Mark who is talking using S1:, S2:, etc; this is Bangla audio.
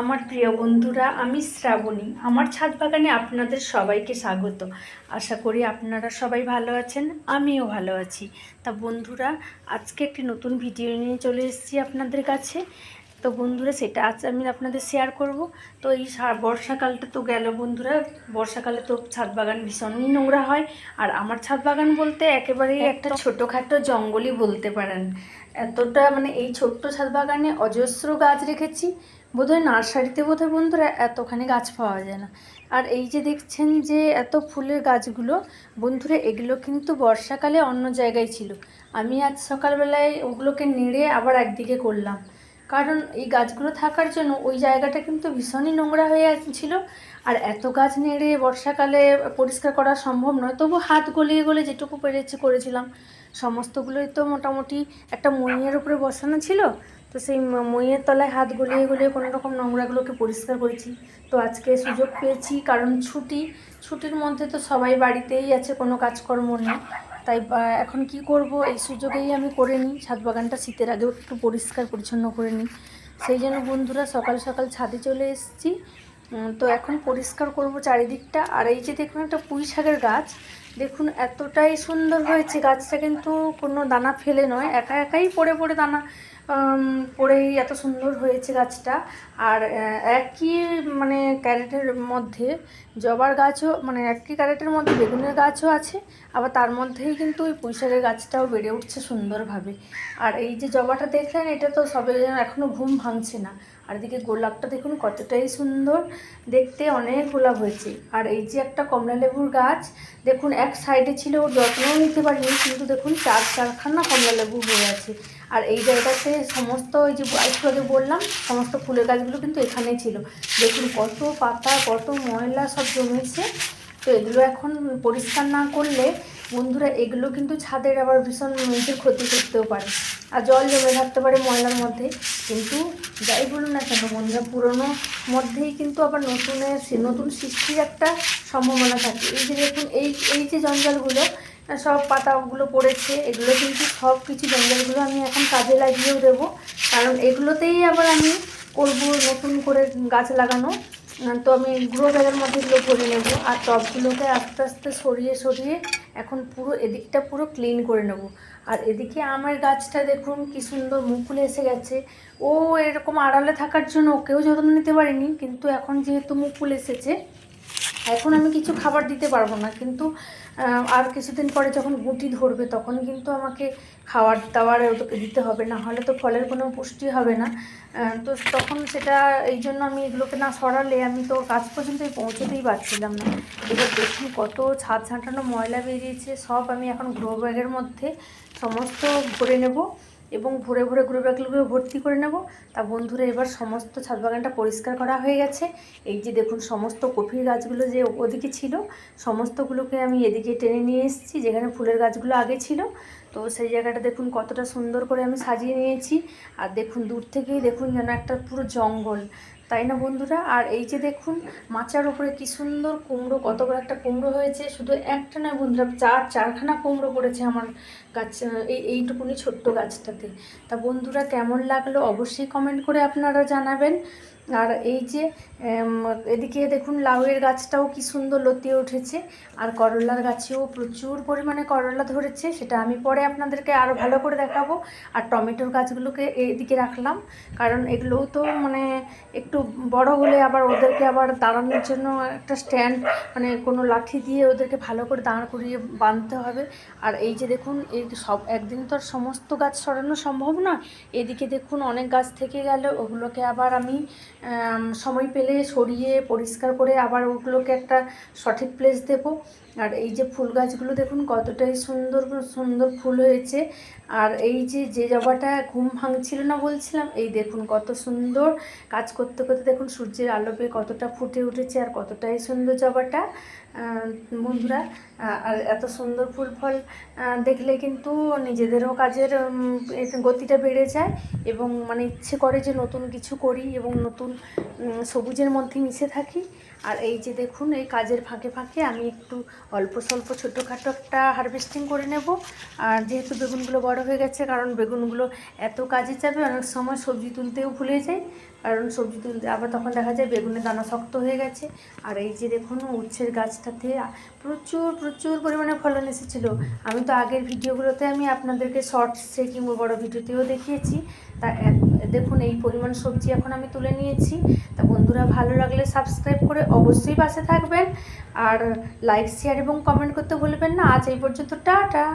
S1: আমার প্রিয় বন্ধুরা আমি শ্রাবণী। আমার ছাদ বাগানে আপনাদের সবাইকে স্বাগত। আশা করি আপনারা সবাই ভালো আছেন আমিও ভালো আছি। তা বন্ধুরা আজকে একটি নতুন ভিডিও নিয়ে চলে এসেছি আপনাদের কাছে। তো বন্ধুরা সেটা আজ আমি আপনাদের শেয়ার করব। তো এই বর্ষাকালটা তো গেল বন্ধুরা। বর্ষাকালে তো ছাদ বাগান ভীষণই নোংরা হয়। আর আমার ছাদ বাগান বলতে একেবারেই একটা ছোটোখাটো জঙ্গলই বলতে পারেন। এতটা মানে এই ছোট্ট ছাদ বাগানে অজস্র গাছ রেখেছি। বোধহয় নার্সারিতে বোধহয় বন্ধুরা এতখানি গাছ পাওয়া যায় না। আর এই যে দেখছেন যে এত ফুলের গাছগুলো, বন্ধুরা এগুলো কিন্তু বর্ষাকালে অন্য জায়গায় ছিল। আমি আজ সকালবেলায় ওগুলোকে নেড়ে আবার একদিকে করলাম। কারণ এই গাছগুলো থাকার জন্য ওই জায়গাটা কিন্তু ভীষণই নোংরা হয়ে ছিল আর এত গাছ নেড়ে বর্ষাকালে পরিষ্কার করা সম্ভব নয়। তবু হাত গলিয়ে গলে যেটুকু পেরেছি করেছিলাম। সমস্তগুলোই তো মোটামুটি একটা মইয়ের উপরে বসানো ছিল। তো সেই মইয়ের তলায় হাত গলিয়ে গলিয়ে কোনো রকম নোংরাগুলোকে পরিষ্কার করেছি। তো আজকে সুযোগ পেয়েছি, কারণ ছুটি, ছুটির মধ্যে তো সবাই বাড়িতেই আছে, কোনো কাজকর্ম নেই। তাই এখন কি করব? এই সুযোগেই আমি করে নিই, ছাদ বাগানটা শীতের আগেও একটু পরিষ্কার, পরিচ্ছন্ন করে নিই। সেই জন্য বন্ধুরা সকাল সকাল ছাদে চলে এসেছি। তো এখন পরিষ্কার করব চারিদিকটা। আর এই যে দেখুন একটা পুঁই শাকের গাছ, দেখুন এতটাই সুন্দর হয়েছে। গাছটা কিন্তু কোনো দানা ফেলে নয়, একা একাই পড়ে পড়ে দানা পড়েই এত সুন্দর হয়েছে গাছটা। আর একই মানে ক্যারেটের মধ্যে জবার গাছও মানে একই ক্যারেটের মধ্যে বেগুনের গাছও আছে, আবার তার মধ্যেই কিন্তু ওই পুঁইশাকের গাছটাও বেড়ে উঠছে সুন্দরভাবে। আর এই যে জবাটা দেখলেন, এটা তো সবে যেন এখনও ঘুম ভাঙছে না। আর এদিকে গোলাপটা দেখুন কতটাই সুন্দর, দেখতে অনেক গোলাপ হয়েছে। আর এই যে একটা কমলা লেবুর গাছ, দেখুন এক সাইডে ছিল, ওর যত্নও নিতে পারিনি, কিন্তু দেখুন চার চারখানা কমলা লেবু হয়ে আছে। আর এই জায়গাতে সমস্ত ওই যে একটু বললাম, সমস্ত ফুলের গাছগুলো কিন্তু এখানেই ছিল। দেখুন কত পাতা, কত ময়লা সব জমেছে। তো এগুলো এখন পরিষ্কার না করলে বন্ধুরা, এগুলো কিন্তু ছাদের আবার ভীষণ মেয়েদের ক্ষতি করতেও পারে। আর জল জমে থাকতে পারে ময়লার মধ্যে। কিন্তু যাই বলুন না কেন বন্ধুরা, পুরনো মধ্যেই কিন্তু আবার নতুনের নতুন সৃষ্টির একটা সম্ভাবনা থাকে। এই যে দেখুন, এই এই যে জঞ্জালগুলো সব পাতাগুলো পড়েছে, এগুলো কিন্তু সব কিছু জঞ্জালগুলো আমি এখন কাজে লাগিয়েও দেবো। কারণ এগুলোতেই আবার আমি করব নতুন করে গাছ লাগানো। তো আমি গ্রো ব্যাগের মধ্যে এগুলো ভরে নেব আর টবগুলোকে আস্তে আস্তে সরিয়ে সরিয়ে এখন পুরো এদিকটা পুরো ক্লিন করে নেব। আর এদিকে আমার গাছটা দেখুন কি সুন্দর মুকুল এসে গেছে। ও এরকম আড়ালে থাকার জন্য ওকেও যত্ন নিতে পারিনি, কিন্তু এখন যেহেতু মুকুল এসেছে এখন আমি কিছু খাবার দিতে পারব না, কিন্তু আর কিছুদিন পরে যখন গুটি ধরবে তখন কিন্তু আমাকে দাবার ওদেরকে দিতে হবে, না হলে তো ফলের কোনো পুষ্টি হবে না। তো তখন সেটা, এই জন্য আমি এগুলোকে না সরালে আমি তো কাজ পর্যন্ত পৌঁছতেই পারছিলাম না। এবার দেখুন কত ছাদ ছাঁটানো ময়লা বেরিয়েছে, সব আমি এখন গ্রো ব্যাগের মধ্যে সমস্ত ভরে নেব। এবং ভোরে ভোরে গ্রো ব্যাগগুলো ভর্তি করে নেব। তা বন্ধুরা, এবার সমস্ত ছাদ বাগানটা পরিষ্কার করা হয়ে গেছে। এই যে দেখুন, সমস্ত কফির গাছগুলো যে ওদিকে ছিল, সমস্তগুলোকে আমি এদিকে টেনে নিয়ে এসেছি, যেখানে ফুলের গাছগুলো আগে ছিল। তো সেই জায়গাটা দেখুন, কতটা সুন্দর করে আমি সাজিয়ে নিয়েছি। আর দেখুন, দূর থেকেই দেখুন যেন একটা পুরো জঙ্গল। তাই না বন্ধুরা? আর এই যে দেখুন, মাচার উপরে কি সুন্দর কুমড়ো, কত বড় একটা কুমড়ো হয়েছে। শুধু একটা না বন্ধুরা, চার, চারখানা কুমড়ো পড়েছে আমার গাছ, এই, এইটুকুনি ছোট্ট গাছটাতে। তা বন্ধুরা, কেমন লাগল? অবশ্যই কমেন্ট করে আপনারা জানাবেন। আর এই যে এদিকে দেখুন লাউয়ের গাছটাও কি সুন্দর লতিয়ে উঠেছে। আর করলার গাছেও প্রচুর পরিমাণে করলা ধরেছে সেটা আমি পরে আপনাদেরকে আরও ভালো করে দেখাবো। আর টমেটোর গাছগুলোকে এদিকে রাখলাম কারণ এগুলোও তো মানে একটু বড় হলে আবার ওদেরকে আবার দাঁড়ানোর জন্য একটা স্ট্যান্ড মানে কোনো লাঠি দিয়ে ওদেরকে ভালো করে দাঁড় করিয়ে বাঁধতে হবে। আর এই যে দেখুন এই সব একদিন তো আর সমস্ত গাছ সরানো সম্ভব নয়। এদিকে দেখুন অনেক গাছ থেকে গেল ওগুলোকে আবার আম, সময় পেলে সরিয়ে পরিষ্কার করে আবার ওগুলোকে একটা সঠিক প্লেস দেব। আর এই যে ফুল গাছগুলো দেখুন কতটাই সুন্দর সুন্দর ফুল হয়েছে। আর এই যে যে জবাটা ঘুম ভাঙছিল না বলছিলাম, এই দেখুন কত সুন্দর। কাজ করতে করতে দেখুন সূর্যের আলো পেয়ে কতটা ফুটে উঠেছে আর কতটাই সুন্দর জবাটা। বন্ধুরা আর এত সুন্দর ফুল ফল দেখলে কিন্তু নিজেদেরও কাজের গতিটা বেড়ে যায় এবং মানে ইচ্ছে করে যে নতুন কিছু করি এবং নতুন সবুজের মধ্যে মিশে থাকি। আর এই যে দেখুন, এই কাজের ফাঁকে ফাঁকে আমি একটু অল্প স্বল্প ছোটোখাটো একটা হারভেস্টিং করে নেব। আর যেহেতু বেগুনগুলো বড় হয়ে গেছে, কারণ বেগুনগুলো এত কাজে যাবে অনেক সময় সবজি তুলতেও ভুলে যাই। কারণ সবজি তুলতে আবার তখন দেখা যায় বেগুনের দানা শক্ত হয়ে গেছে। আর এই যে দেখুন, উচ্ছের গাছটাতে প্রচুর প্রচুর পরিমাণে ফলন এসেছিল। আমি তো আগের ভিডিওগুলোতে আমি আপনাদেরকে শর্টসে কিংবা বড় ভিডিওতেও দেখিয়েছি। তা দেখুন, এই পরিমাণ সবজি এখন আমি তুলে নিয়েছি। তা বন্ধুরা, ভালো লাগলে সাবস্ক্রাইব করে অবশ্যই পাশে থাকবেন। আর লাইক শেয়ার এবং কমেন্ট করতে ভুলবেন না। আজ এই পর্যন্ত, টাটা!